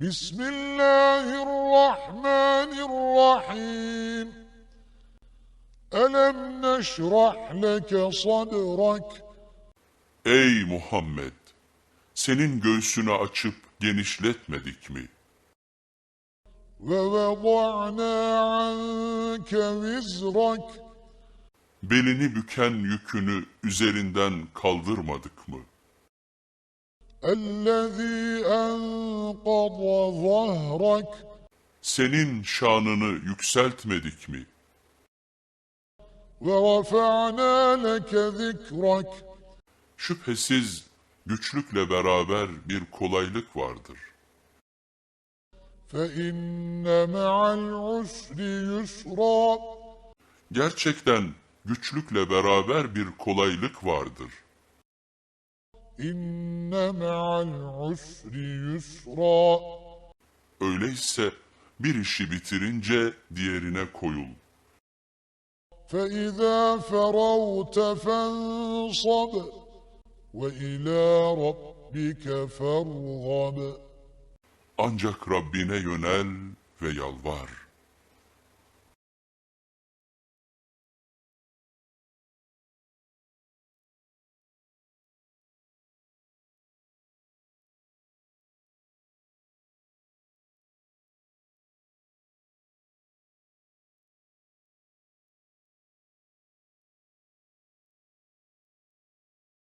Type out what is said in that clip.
بسم الله الرحمن الرحيم ألم نشرح لك صدرك Ey Muhammed! Senin göğsünü açıp genişletmedik mi? ووضعنا عنك وزرك Belini büken yükünü üzerinden kaldırmadık mı? الذي أنقض ظهرك Senin şanını yükseltmedik mi? ورفعنا لك ذكرك Şüphesiz güçlükle beraber bir kolaylık vardır. فإن مع العسر يسرا Gerçekten güçlükle beraber bir kolaylık vardır. إن مع العسر يسرا Öyleyse bir işi bitirince diğerine koyul. فإذا فرغت فانصب وإلى ربك فارغب Ancak Rabbine yönel ve yalvar.